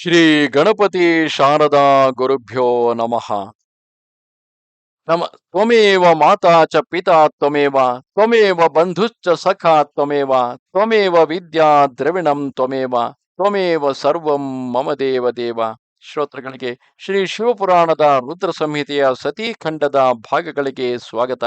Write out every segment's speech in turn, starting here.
ಶ್ರೀ ಗಣಪತಿ ಶಾರದಾ ಗುರುಭ್ಯೋ ನಮಃ. ನಮ ತ್ವಮೇವ ಮಾತಾ ಚ ಪಿತಾ ತ್ವಮೇವ ತ್ವಮೇವ ಬಂಧುಶ್ಚ ಸಖಾ ತ್ವಮೇವ ತ್ವಮೇವ ವಿದ್ಯಾ ದ್ರವಿಣಂ ತ್ವಮೇವ ತ್ವಮೇವ ಸರ್ವಂ ಮಮ ದೇವ ದೇವ. ಶ್ರೋತೃಗಳಿಗೆ ಶ್ರೀ ಶಿವಪುರಾಣದ ರುದ್ರ ಸಂಹಿತೆಯ ಸತೀಖಂಡದ ಭಾಗಗಳಿಗೆ ಸ್ವಾಗತ.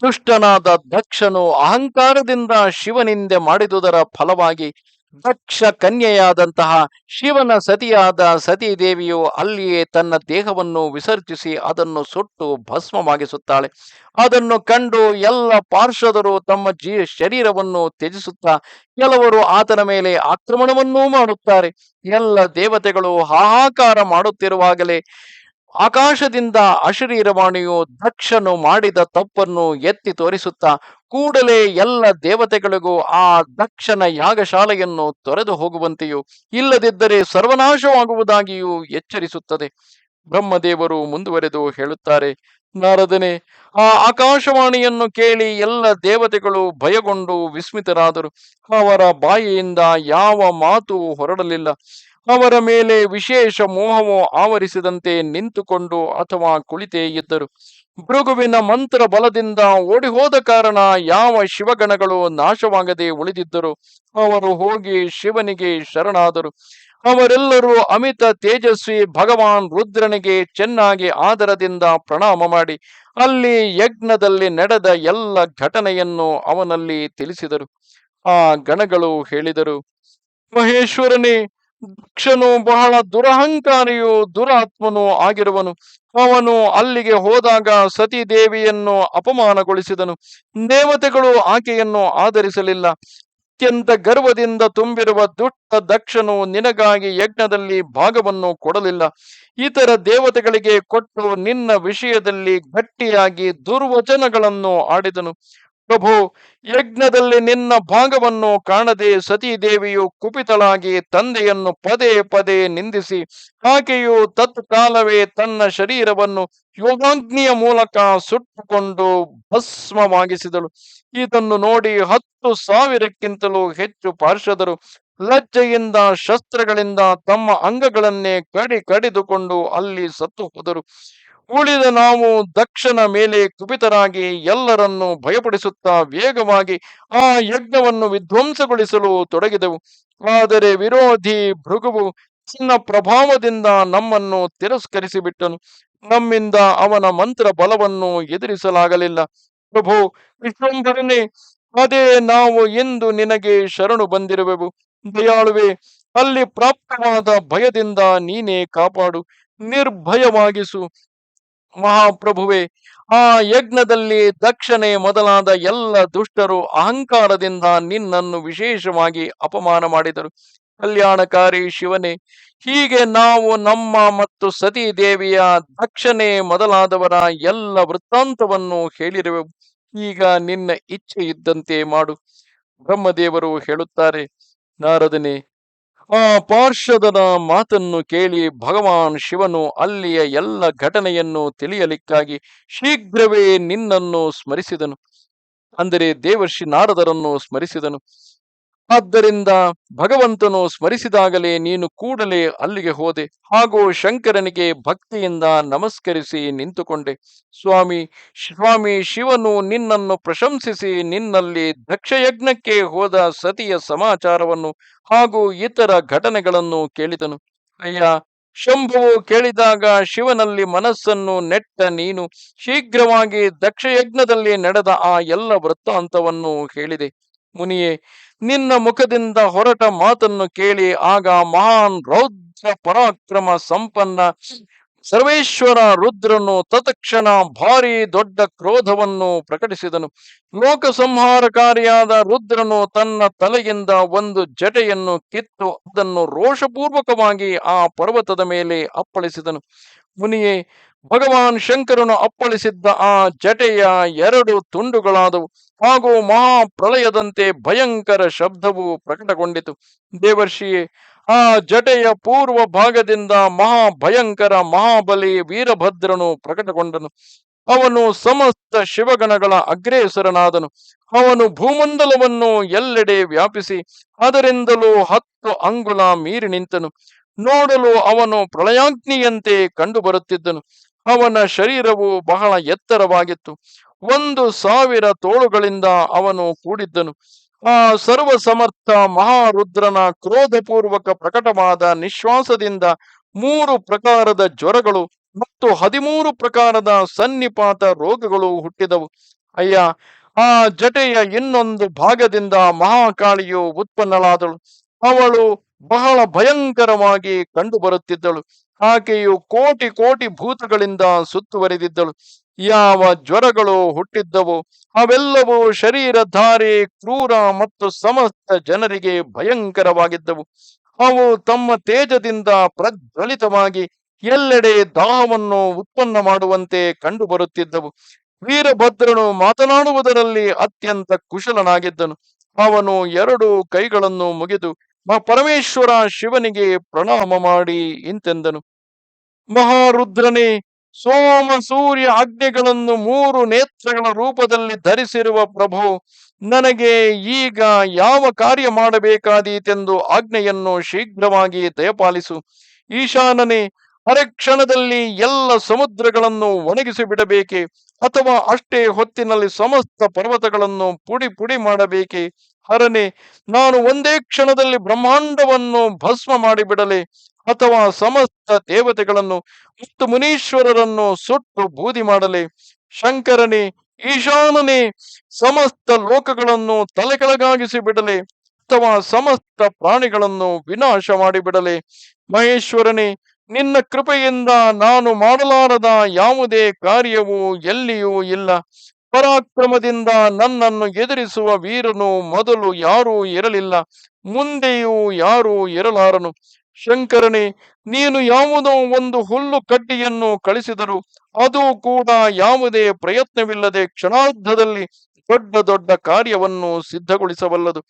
ದುಷ್ಟನಾದ ದಕ್ಷನು ಅಹಂಕಾರದಿಂದ ಶಿವನಿಂದೆ ಮಾಡಿದುದರ ಫಲವಾಗಿ ದಕ್ಷ ಕನ್ಯೆಯಾದಂತಹ ಶಿವನ ಸತಿಯಾದ ಸತೀದೇವಿಯು ಅಲ್ಲಿಯೇ ತನ್ನ ದೇಹವನ್ನು ವಿಸರ್ಜಿಸಿ ಅದನ್ನು ಸುಟ್ಟು ಭಸ್ಮವಾಗಿಸುತ್ತಾಳೆ. ಅದನ್ನು ಕಂಡು ಎಲ್ಲ ಪಾರ್ಶ್ವದರು ತಮ್ಮ ಜೀ ಶರೀರವನ್ನು ತ್ಯಜಿಸುತ್ತಾ ಕೆಲವರು ಆತನ ಮೇಲೆ ಆಕ್ರಮಣವನ್ನೂ ಮಾಡುತ್ತಾರೆ. ಎಲ್ಲ ದೇವತೆಗಳು ಹಾಹಾಕಾರ ಮಾಡುತ್ತಿರುವಾಗಲೇ ಆಕಾಶದಿಂದ ಅಶರೀರವಾಣಿಯು ದಕ್ಷನು ಮಾಡಿದ ತಪ್ಪನ್ನು ಎತ್ತಿ ತೋರಿಸುತ್ತಾ, ಕೂಡಲೇ ಎಲ್ಲ ದೇವತೆಗಳಿಗೂ ಆ ದಕ್ಷನ ಯಾಗಶಾಲೆಯನ್ನು ತೊರೆದು ಹೋಗುವಂತೆಯೂ, ಇಲ್ಲದಿದ್ದರೆ ಸರ್ವನಾಶವಾಗುವುದಾಗಿಯೂ ಎಚ್ಚರಿಸುತ್ತದೆ. ಬ್ರಹ್ಮದೇವರು ಮುಂದುವರೆದು ಹೇಳುತ್ತಾರೆ, ನಾರದನೆ, ಆ ಆಕಾಶವಾಣಿಯನ್ನು ಕೇಳಿ ಎಲ್ಲ ದೇವತೆಗಳು ಭಯಗೊಂಡು ವಿಸ್ಮಿತರಾದರು. ಅವರ ಬಾಯಿಯಿಂದ ಯಾವ ಮಾತು ಹೊರಡಲಿಲ್ಲ. ಅವರ ಮೇಲೆ ವಿಶೇಷ ಮೋಹವು ಆವರಿಸಿದಂತೆ ನಿಂತುಕೊಂಡು ಅಥವಾ ಕುಳಿತೇ ಇದ್ದರು. ಭೃಗುವಿನ ಮಂತ್ರ ಬಲದಿಂದ ಓಡಿ ಹೋದ ಕಾರಣ ಯಾವ ಶಿವಗಣಗಳು ನಾಶವಾಗದೆ ಉಳಿದಿದ್ದರು. ಅವರು ಹೋಗಿ ಶಿವನಿಗೆ ಶರಣಾದರು. ಅವರೆಲ್ಲರೂ ಅಮಿತ ತೇಜಸ್ವಿ ಭಗವಾನ್ ರುದ್ರನಿಗೆ ಚೆನ್ನಾಗಿ ಆದರದಿಂದ ಪ್ರಣಾಮ ಮಾಡಿ. ಅಲ್ಲಿ ಯಜ್ಞದಲ್ಲಿ ನಡೆದ ಎಲ್ಲ ಘಟನೆಯನ್ನು ಅವನಲ್ಲಿ ತಿಳಿಸಿದರು. ಆ ಗಣಗಳು ಹೇಳಿದರು, ಮಹೇಶ್ವರನೇ ದಕ್ಷನು ಬಹಳ ದುರಹಂಕಾರಿಯೂ ದುರಾತ್ಮನೂ ಆಗಿರುವನು. ಅವನು ಅಲ್ಲಿಗೆ ಹೋದಾಗ ಸತೀದೇವಿಯನ್ನು ಅಪಮಾನಗೊಳಿಸಿದನು. ದೇವತೆಗಳು ಆಕೆಯನ್ನು ಆಧರಿಸಲಿಲ್ಲ. ಅತ್ಯಂತ ಗರ್ವದಿಂದ ತುಂಬಿರುವ ದುಷ್ಟ ದಕ್ಷನು ನಿನಗಾಗಿ ಯಜ್ಞದಲ್ಲಿ ಭಾಗವನ್ನು ಕೊಡಲಿಲ್ಲ. ಇತರ ದೇವತೆಗಳಿಗೆ ಕೊಟ್ಟು ನಿನ್ನ ವಿಷಯದಲ್ಲಿ ಗಟ್ಟಿಯಾಗಿ ದುರ್ವಚನಗಳನ್ನು ಆಡಿದನು. ಪ್ರಭು, ಯಜ್ಞದಲ್ಲಿ ನಿನ್ನ ಭಾಗವನ್ನು ಕಾಣದೆ ಸತೀದೇವಿಯು ಕುಪಿತಳಾಗಿ ತಂದೆಯನ್ನು ಪದೇ ಪದೇ ನಿಂದಿಸಿ, ಆಕೆಯು ತತ್ಕಾಲವೇ ತನ್ನ ಶರೀರವನ್ನು ಯೋಗಾಗ್ನಿಯ ಮೂಲಕ ಸುಟ್ಟುಕೊಂಡು ಭಸ್ಮವಾಗಿಸಿದಳು. ಇದನ್ನು ನೋಡಿ ಹತ್ತು ಸಾವಿರಕ್ಕಿಂತಲೂ ಹೆಚ್ಚು ಪಾರ್ಷದರು ಲಜ್ಜೆಯಿಂದ ಶಸ್ತ್ರಗಳಿಂದ ತಮ್ಮ ಅಂಗಗಳನ್ನೇ ಕಡಿ ಕಡಿದುಕೊಂಡು ಅಲ್ಲಿ ಸತ್ತು ಹೋದರು. ಉಳಿದ ನಾವು ದಕ್ಷನ ಮೇಲೆ ಕುಪಿತರಾಗಿ ಎಲ್ಲರನ್ನು ಭಯಪಡಿಸುತ್ತಾ ವೇಗವಾಗಿ ಆ ಯಜ್ಞವನ್ನು ವಿಧ್ವಂಸಗೊಳಿಸಲು ತೊಡಗಿದೆವು. ಆದರೆ ವಿರೋಧಿ ಭೃಗುವು ತನ್ನ ಪ್ರಭಾವದಿಂದ ನಮ್ಮನ್ನು ತಿರಸ್ಕರಿಸಿಬಿಟ್ಟನು. ನಮ್ಮಿಂದ ಅವನ ಮಂತ್ರ ಬಲವನ್ನು ಎದುರಿಸಲಾಗಲಿಲ್ಲ. ಪ್ರಭು, ವಿಶ್ವಂಭರನೇ, ಅದೇ ನಾವು ಎಂದು ನಿನಗೆ ಶರಣು ಬಂದಿರುವೆವು. ದಯಾಳುವೆ, ಅಲ್ಲಿ ಪ್ರಾಪ್ತವಾದ ಭಯದಿಂದ ನೀನೇ ಕಾಪಾಡು. ನಿರ್ಭಯವಾಗಿಸು. ಮಹಾಪ್ರಭುವೆ, ಆ ಯಜ್ಞದಲ್ಲಿ ದಕ್ಷಿಣೆ ಮೊದಲಾದ ಎಲ್ಲ ದುಷ್ಟರು ಅಹಂಕಾರದಿಂದ ನಿನ್ನನ್ನು ವಿಶೇಷವಾಗಿ ಅಪಮಾನ ಮಾಡಿದರು. ಕಲ್ಯಾಣಕಾರಿ ಶಿವನೇ, ಹೀಗೆ ನಾವು ನಮ್ಮ ಮತ್ತು ಸತೀ ದೇವಿಯ ದಕ್ಷಿಣೆ ಮೊದಲಾದವರ ಎಲ್ಲ ವೃತ್ತಾಂತವನ್ನು ಹೇಳಿರುವೆವು. ಈಗ ನಿನ್ನ ಇಚ್ಛೆ ಇದ್ದಂತೆ ಮಾಡು. ಬ್ರಹ್ಮದೇವರು ಹೇಳುತ್ತಾರೆ, ನಾರದನೇ ಆ ಪಾರ್ಷದನ ಮಾತನ್ನು ಕೇಳಿ ಭಗವಾನ್ ಶಿವನು ಅಲ್ಲಿಯ ಎಲ್ಲ ಘಟನೆಯನ್ನು ತಿಳಿಯಲಿಕ್ಕಾಗಿ ಶೀಘ್ರವೇ ನಿನ್ನನ್ನು ಸ್ಮರಿಸಿದನು. ಅಂದರೆ ದೇವರ್ಷಿ ನಾರದರನ್ನು ಸ್ಮರಿಸಿದನು. ಆದ್ದರಿಂದ ಭಗವಂತನು ಸ್ಮರಿಸಿದಾಗಲೇ ನೀನು ಕೂಡಲೇ ಅಲ್ಲಿಗೆ ಹೋದೆ. ಹಾಗೂ ಶಂಕರನಿಗೆ ಭಕ್ತಿಯಿಂದ ನಮಸ್ಕರಿಸಿ ನಿಂತುಕೊಂಡೆ. ಸ್ವಾಮಿ ಸ್ವಾಮಿ ಶಿವನು ನಿನ್ನನ್ನು ಪ್ರಶಂಸಿಸಿ ನಿನ್ನಲ್ಲಿ ದಕ್ಷಯಜ್ಞಕ್ಕೆ ಹೋದ ಸತಿಯ ಸಮಾಚಾರವನ್ನು ಹಾಗೂ ಇತರ ಘಟನೆಗಳನ್ನು ಕೇಳಿದನು. ಅಯ್ಯ ಶಂಭುವು ಕೇಳಿದಾಗ ಶಿವನಲ್ಲಿ ಮನಸ್ಸನ್ನು ನೆಟ್ಟ ನೀನು ಶೀಘ್ರವಾಗಿ ದಕ್ಷಯಜ್ಞದಲ್ಲಿ ನಡೆದ ಆ ಎಲ್ಲ ವೃತ್ತಾಂತವನ್ನು ಹೇಳಿದೆ. ಮುನಿಯೇ ನಿನ್ನ ಮುಖದಿಂದ ಹೊರಟ ಮಾತನ್ನು ಕೇಳಿ ಆಗ ಮಹಾನ್ ರೌದ್ರ ಪರಾಕ್ರಮ ಸಂಪನ್ನ ಸರ್ವೇಶ್ವರ ರುದ್ರನು ತತ್ಕ್ಷಣ ಭಾರಿ ದೊಡ್ಡ ಕ್ರೋಧವನ್ನು ಪ್ರಕಟಿಸಿದನು. ಲೋಕ ಸಂಹಾರಕಾರಿಯಾದ ರುದ್ರನು ತನ್ನ ತಲೆಯಿಂದ ಒಂದು ಜಟೆಯನ್ನು ಕಿತ್ತು ಅದನ್ನು ರೋಷಪೂರ್ವಕವಾಗಿ ಆ ಪರ್ವತದ ಮೇಲೆ ಅಪ್ಪಳಿಸಿದನು. ಮುನಿಯೇ ಭಗವಾನ್ ಶಂಕರನು ಅಪ್ಪಳಿಸಿದ್ದ ಆ ಜಟೆಯ ಎರಡು ತುಂಡುಗಳಾದವು. ಹಾಗೂ ಮಹಾಪ್ರಳಯದಂತೆ ಭಯಂಕರ ಶಬ್ದವು ಪ್ರಕಟಗೊಂಡಿತು. ದೇವರ್ಷಿಯೇ, ಆ ಜಟೆಯ ಪೂರ್ವ ಭಾಗದಿಂದ ಮಹಾಭಯಂಕರ ಮಹಾಬಲಿ ವೀರಭದ್ರನು ಪ್ರಕಟಗೊಂಡನು. ಅವನು ಸಮಸ್ತ ಶಿವಗಣಗಳ ಅಗ್ರೇಸರನಾದನು. ಅವನು ಭೂಮಂಡಲವನ್ನು ಎಲ್ಲೆಡೆ ವ್ಯಾಪಿಸಿ, ಅದರಿಂದಲೂ ಹತ್ತು ಅಂಗುಲ ಮೀರಿ ನಿಂತನು. ನೋಡಲು ಅವನು ಪ್ರಳಯಾಗ್ನಿಯಂತೆ ಕಂಡುಬರುತ್ತಿದ್ದನು. ಅವನ ಶರೀರವು ಬಹಳ ಎತ್ತರವಾಗಿತ್ತು. ಒಂದು ಸಾವಿರ ತೋಳುಗಳಿಂದ ಅವನು ಕೂಡಿದ್ದನು. ಆ ಸರ್ವ ಸಮರ್ಥ ಮಹಾರುದ್ರನ ಕ್ರೋಧಪೂರ್ವಕ ಪ್ರಕಟವಾದ ನಿಶ್ವಾಸದಿಂದ ಮೂರು ಪ್ರಕಾರದ ಜ್ವರಗಳು ಮತ್ತು ಹದಿಮೂರು ಪ್ರಕಾರದ ಸನ್ನಿಪಾತ ರೋಗಗಳು ಹುಟ್ಟಿದವು. ಅಯ್ಯ, ಆ ಜಟೆಯ ಇನ್ನೊಂದು ಭಾಗದಿಂದ ಮಹಾಕಾಳಿಯು ಉತ್ಪನ್ನಳಾದಳು. ಅವಳು ಬಹಳ ಭಯಂಕರವಾಗಿ ಕಂಡುಬರುತ್ತಿದ್ದಳು. ಆಕೆಯು ಕೋಟಿ ಕೋಟಿ ಭೂತಗಳಿಂದ ಸುತ್ತುವರಿದಿದ್ದಳು. ಯಾವ ಜ್ವರಗಳು ಹುಟ್ಟಿದ್ದವು, ಅವೆಲ್ಲವೂ ಶರೀರಧಾರಿ ಕ್ರೂರ ಮತ್ತು ಸಮಸ್ತ ಜನರಿಗೆ ಭಯಂಕರವಾಗಿದ್ದವು. ಅವು ತಮ್ಮ ತೇಜದಿಂದ ಪ್ರಜ್ವಲಿತವಾಗಿ ಎಲ್ಲೆಡೆ ದಾಹವನ್ನು ಉತ್ಪನ್ನ ಮಾಡುವಂತೆ ಕಂಡುಬರುತ್ತಿದ್ದವು. ವೀರಭದ್ರನು ಮಾತನಾಡುವುದರಲ್ಲಿ ಅತ್ಯಂತ ಕುಶಲನಾಗಿದ್ದನು. ಅವನು ಎರಡು ಕೈಗಳನ್ನು ಮುಗಿದು ಪರಮೇಶ್ವರ ಶಿವನಿಗೆ ಪ್ರಣಾಮ ಮಾಡಿ ಇಂತೆಂದನು. ಮಹಾರುದ್ರನೇ, ಸೋಮ ಸೂರ್ಯ ಆಜ್ಞೆಗಳನ್ನು ಮೂರು ನೇತ್ರಗಳ ರೂಪದಲ್ಲಿ ಧರಿಸಿರುವ ಪ್ರಭು, ನನಗೆ ಈಗ ಯಾವ ಕಾರ್ಯ ಮಾಡಬೇಕಾದೀತೆಂದು ಆಜ್ಞೆಯನ್ನು ಶೀಘ್ರವಾಗಿ ದಯಪಾಲಿಸು. ಈಶಾನನೇ ಅರೆಕ್ಷಣದಲ್ಲಿ ಎಲ್ಲ ಸಮುದ್ರಗಳನ್ನು ಒಣಗಿಸಿ ಬಿಡಬೇಕೆ ಅಥವಾ ಅಷ್ಟೇ ಹೊತ್ತಿನಲ್ಲಿ ಸಮಸ್ತ ಪರ್ವತಗಳನ್ನು ಪುಡಿ ಪುಡಿ ಮಾಡಬೇಕೆ? ಹರನೆ, ನಾನು ಒಂದೇ ಕ್ಷಣದಲ್ಲಿ ಬ್ರಹ್ಮಾಂಡವನ್ನು ಭಸ್ಮ ಮಾಡಿಬಿಡಲೆ ಅಥವಾ ಸಮಸ್ತ ದೇವತೆಗಳನ್ನು, ಮತ್ತು ಮುನೀಶ್ವರರನ್ನು ಸುಟ್ಟು ಬೂದಿ ಮಾಡಲೆ? ಶಂಕರನೇ, ಈಶಾನನೇ, ಸಮಸ್ತ ಲೋಕಗಳನ್ನು ತಲೆಕೆಳಗಾಗಿಸಿ ಬಿಡಲೆ ಅಥವಾ ಸಮಸ್ತ ಪ್ರಾಣಿಗಳನ್ನು ವಿನಾಶ ಮಾಡಿಬಿಡಲೆ? ಮಹೇಶ್ವರನೇ ನಿನ್ನ ಕೃಪೆಯಿಂದ ನಾನು ಮಾಡಲಾರದ ಯಾವುದೇ ಕಾರ್ಯವು ಎಲ್ಲಿಯೂ ಇಲ್ಲ. ಪರಾಕ್ರಮದಿಂದ ನನ್ನನ್ನು ಎದುರಿಸುವ ವೀರನು ಮೊದಲು ಯಾರೂ ಇರಲಿಲ್ಲ, ಮುಂದೆಯೂ ಯಾರೂ ಇರಲಾರನು. ಶಂಕರನೇ, ನೀನು ಯಾವುದೋ ಒಂದು ಹುಲ್ಲು ಕಡ್ಡಿಯನ್ನು ಕಳಿಸಿದರು ಅದು ಕೂಡ ಯಾವುದೇ ಪ್ರಯತ್ನವಿಲ್ಲದೆ ಕ್ಷಣಾರ್ಧದಲ್ಲಿ ದೊಡ್ಡ ದೊಡ್ಡ ಕಾರ್ಯವನ್ನು ಸಿದ್ಧಗೊಳಿಸಬಲ್ಲದು.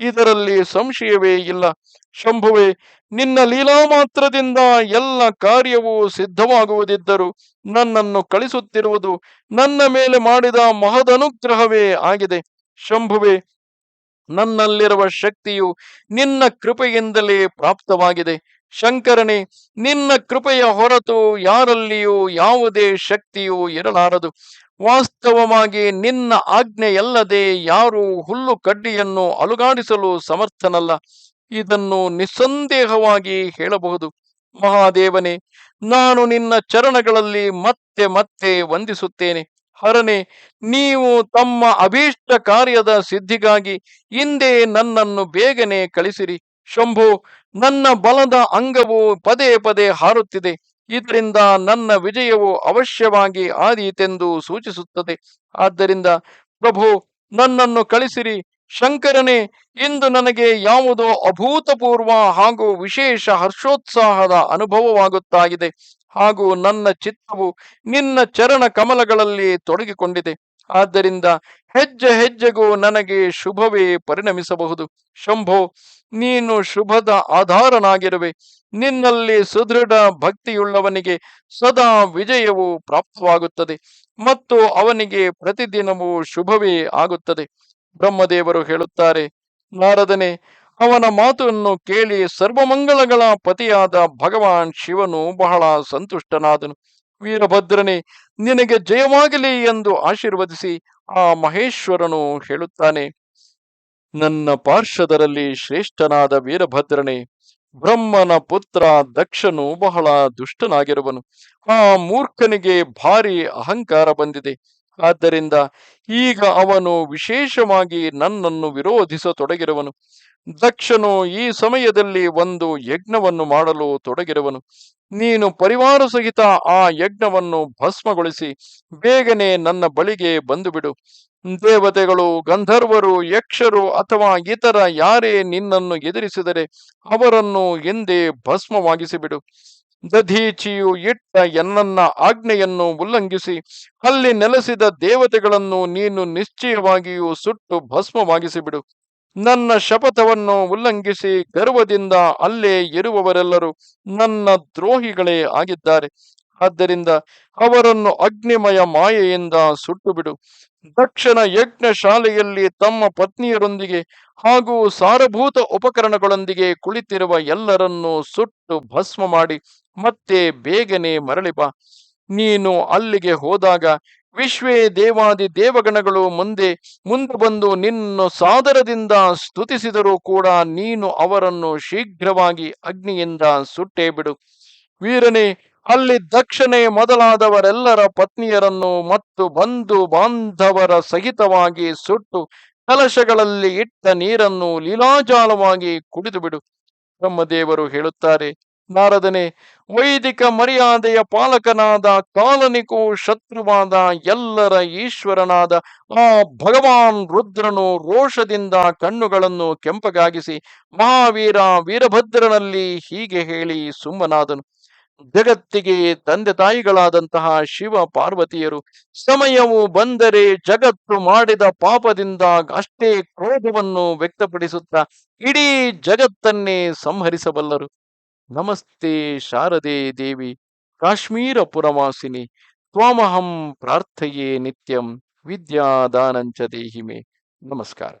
ಇದರಲ್ಲಿ ಸಂಶಯವೇ ಇಲ್ಲ. ಶಂಭುವೆ, ನಿನ್ನ ಲೀಲಾ ಮಾತ್ರದಿಂದ ಎಲ್ಲ ಕಾರ್ಯವೂ ಸಿದ್ಧವಾಗುವುದಿದ್ದರು ನನ್ನನ್ನು ಕಳಿಸುತ್ತಿರುವುದು ನನ್ನ ಮೇಲೆ ಮಾಡಿದ ಮಹದನುಗ್ರಹವೇ ಆಗಿದೆ. ಶಂಭುವೆ, ನನ್ನಲ್ಲಿರುವ ಶಕ್ತಿಯು ನಿನ್ನ ಕೃಪೆಯಿಂದಲೇ ಪ್ರಾಪ್ತವಾಗಿದೆ. ಶಂಕರನೇ, ನಿನ್ನ ಕೃಪೆಯ ಹೊರತು ಯಾರಲ್ಲಿಯೂ ಯಾವುದೇ ಶಕ್ತಿಯೂ ಇರಲಾರದು. ವಾಸ್ತವವಾಗಿ ನಿನ್ನ ಆಜ್ಞೆಯಲ್ಲದೆ ಯಾರೂ ಹುಲ್ಲು ಕಡ್ಡಿಯನ್ನು ಅಲುಗಾಡಿಸಲು ಸಮರ್ಥನಲ್ಲ. ಇದನ್ನು ನಿಸ್ಸಂದೇಹವಾಗಿ ಹೇಳಬಹುದು. ಮಹಾದೇವನೇ, ನಾನು ನಿನ್ನ ಚರಣಗಳಲ್ಲಿ ಮತ್ತೆ ಮತ್ತೆ ವಂದಿಸುತ್ತೇನೆ. ಹರನೆ ನೀವು ತಮ್ಮ ಅಭೀಷ್ಟ ಕಾರ್ಯದ ಸಿದ್ಧಿಗಾಗಿ ಹಿಂದೆ ನನ್ನನ್ನು ಬೇಗನೆ ಕಳಿಸಿರಿ. ಶಂಭು, ನನ್ನ ಬಲದ ಅಂಗವು ಪದೇ ಪದೇ ಹಾರುತ್ತಿದೆ. ಇದರಿಂದ ನನ್ನ ವಿಜಯವು ಅವಶ್ಯವಾಗಿ ಆದೀತೆಂದು ಸೂಚಿಸುತ್ತದೆ. ಆದ್ದರಿಂದ ಪ್ರಭು, ನನ್ನನ್ನು ಕಳಿಸಿರಿ ಶಂಕರನೇ, ಇಂದು ನನಗೆ ಯಾವುದೋ ಅಭೂತಪೂರ್ವ ಹಾಗೂ ವಿಶೇಷ ಹರ್ಷೋತ್ಸಾಹದ ಅನುಭವವಾಗುತ್ತಾಗಿದೆ ಹಾಗೂ ನನ್ನ ಚಿತ್ತವು ನಿನ್ನ ಚರಣ ಕಮಲಗಳಲ್ಲಿ ತೊಡಗಿಕೊಂಡಿದೆ. ಆದ್ದರಿಂದ ಹೆಜ್ಜೆ ಹೆಜ್ಜೆಗೂ ನನಗೆ ಶುಭವೇ ಪರಿಣಮಿಸಬಹುದು. ಶಂಭೋ, ನೀನು ಶುಭದ ಆಧಾರನಾಗಿರುವೆ. ನಿನ್ನಲ್ಲಿ ಸುದೃಢ ಭಕ್ತಿಯುಳ್ಳವನಿಗೆ ಸದಾ ವಿಜಯವು ಪ್ರಾಪ್ತವಾಗುತ್ತದೆ ಮತ್ತು ಅವನಿಗೆ ಪ್ರತಿದಿನವೂ ಶುಭವೇ ಆಗುತ್ತದೆ. ಬ್ರಹ್ಮದೇವರು ಹೇಳುತ್ತಾರೆ, ನಾರದನೆ, ಅವನ ಮಾತನ್ನು ಕೇಳಿ ಸರ್ವಮಂಗಳಗಳ ಪತಿಯಾದ ಭಗವಾನ್ ಶಿವನು ಬಹಳ ಸಂತುಷ್ಟನಾದನು. ವೀರಭದ್ರನೇ ನಿನಗೆ ಜಯವಾಗಲಿ ಎಂದು ಆಶೀರ್ವದಿಸಿ ಆ ಮಹೇಶ್ವರನು ಹೇಳುತ್ತಾನೆ. ನನ್ನ ಪಾರ್ಶ್ವದರಲ್ಲಿ ಶ್ರೇಷ್ಠನಾದ ವೀರಭದ್ರನೇ ಬ್ರಹ್ಮನ ಪುತ್ರ ದಕ್ಷನು ಬಹಳ ದುಷ್ಟನಾಗಿರುವನು. ಆ ಮೂರ್ಖನಿಗೆ ಭಾರಿ ಅಹಂಕಾರ ಬಂದಿದೆ. ಆದ್ದರಿಂದ ಈಗ ಅವನು ವಿಶೇಷವಾಗಿ ನನ್ನನ್ನು ವಿರೋಧಿಸತೊಡಗಿರುವನು. ದಕ್ಷನು ಈ ಸಮಯದಲ್ಲಿ ಒಂದು ಯಜ್ಞವನ್ನು ಮಾಡಲು ತೊಡಗಿರುವನು ನೀನು ಪರಿವಾರ ಸಹಿತ ಆ ಯಜ್ಞವನ್ನು ಭಸ್ಮಗೊಳಿಸಿ ಬೇಗನೆ ನನ್ನ ಬಳಿಗೆ ಬಂದು ಬಿಡು ದೇವತೆಗಳು, ಗಂಧರ್ವರು, ಯಕ್ಷರು ಅಥವಾ ಇತರ ಯಾರೇ ನಿನ್ನನ್ನು ಎದುರಿಸಿದರೆ ಅವರನ್ನು ಎಂದೇ ಭಸ್ಮವಾಗಿಸಿಬಿಡು. ದಧೀಚಿಯು ಇಟ್ಟ ಎನ್ನನ್ನ ಆಜ್ಞೆಯನ್ನು ಉಲ್ಲಂಘಿಸಿ ಅಲ್ಲಿ ನೆಲೆಸಿದ ದೇವತೆಗಳನ್ನು ನೀನು ನಿಶ್ಚಯವಾಗಿಯೂ ಸುಟ್ಟು ಭಸ್ಮವಾಗಿಸಿಬಿಡು. ನನ್ನ ಶಪಥವನ್ನು ಉಲ್ಲಂಘಿಸಿ ಗರ್ವದಿಂದ ಅಲ್ಲೇ ಇರುವವರೆಲ್ಲರೂ ನನ್ನ ದ್ರೋಹಿಗಳೇ ಆಗಿದ್ದಾರೆ. ಆದ್ದರಿಂದ ಅವರನ್ನು ಅಗ್ನಿಮಯ ಮಾಯೆಯಿಂದ ಸುಟ್ಟು ಬಿಡು ದಕ್ಷಿಣ ಯಜ್ಞ ಶಾಲೆಯಲ್ಲಿ ತಮ್ಮ ಪತ್ನಿಯರೊಂದಿಗೆ ಹಾಗೂ ಸಾರಭೂತ ಉಪಕರಣಗಳೊಂದಿಗೆ ಕುಳಿತಿರುವ ಎಲ್ಲರನ್ನೂ ಸುಟ್ಟು ಭಸ್ಮ ಮಾಡಿ ಮತ್ತೆ ಬೇಗನೆ ಮರಳಿ ಬಾ. ನೀನು ಅಲ್ಲಿಗೆ ಹೋದಾಗ ವಿಶ್ವೇ ದೇವಾದಿ ದೇವಗಣಗಳು ಮುಂದೆ ಮುಂದೆ ಬಂದು ನಿನ್ನ ಸಾದರದಿಂದ ಸ್ತುತಿಸಿದರೂ ಕೂಡ ನೀನು ಅವರನ್ನು ಶೀಘ್ರವಾಗಿ ಅಗ್ನಿಯಿಂದ ಸುಟ್ಟೇ ಬಿಡು. ವೀರನೇ, ಅಲ್ಲಿ ದಕ್ಷಿಣೆ ಮೊದಲಾದವರೆಲ್ಲರ ಪತ್ನಿಯರನ್ನು ಮತ್ತು ಬಂಧು ಬಾಂಧವರ ಸಹಿತವಾಗಿ ಸುಟ್ಟು ಕಲಶಗಳಲ್ಲಿ ಇಟ್ಟ ನೀರನ್ನು ಲೀಲಾಜಾಲವಾಗಿ ಕುಡಿದು ಬಿಡು. ಬ್ರಹ್ಮದೇವರು ಹೇಳುತ್ತಾರೆ ನಾರದನೆ, ವೈದಿಕ ಮರ್ಯಾದೆಯ ಪಾಲಕನಾದ ಕಾಲನಿಕೋ ಶತ್ರುವಾದ ಎಲ್ಲರ ಈಶ್ವರನಾದ ಆ ಭಗವಾನ್ ರುದ್ರನು ರೋಷದಿಂದ ಕಣ್ಣುಗಳನ್ನು ಕೆಂಪಗಾಗಿಸಿ, ಮಹಾವೀರ ವೀರಭದ್ರನಲ್ಲಿ ಹೀಗೆ ಹೇಳಿ ಸುಮ್ಮನಾದನು. ಜಗತ್ತಿಗೆ ತಂದೆ ತಾಯಿಗಳಾದಂತಹ ಶಿವ ಪಾರ್ವತಿಯರು, ಸಮಯವು ಬಂದರೆ ಜಗತ್ತು ಮಾಡಿದ ಪಾಪದಿಂದ ಅಷ್ಟೇ ಕ್ರೋಧವನ್ನು ವ್ಯಕ್ತಪಡಿಸುತ್ತಾ ಇಡೀ ಜಗತ್ತನ್ನೇ ಸಂಹರಿಸಬಲ್ಲರು. ನಮಸ್ತೆ ಶಾರದೆ ದೇವಿ ಕಾಶ್ಮೀರ ಪುರವಾಸಿನಿ ತ್ವಾಮಹಂ ಪ್ರಾರ್ಥಯೇ ನಿತ್ಯಂ ವಿದ್ಯಾದಾನಂಚ ದೇಹಿಮೆ. ನಮಸ್ಕಾರ.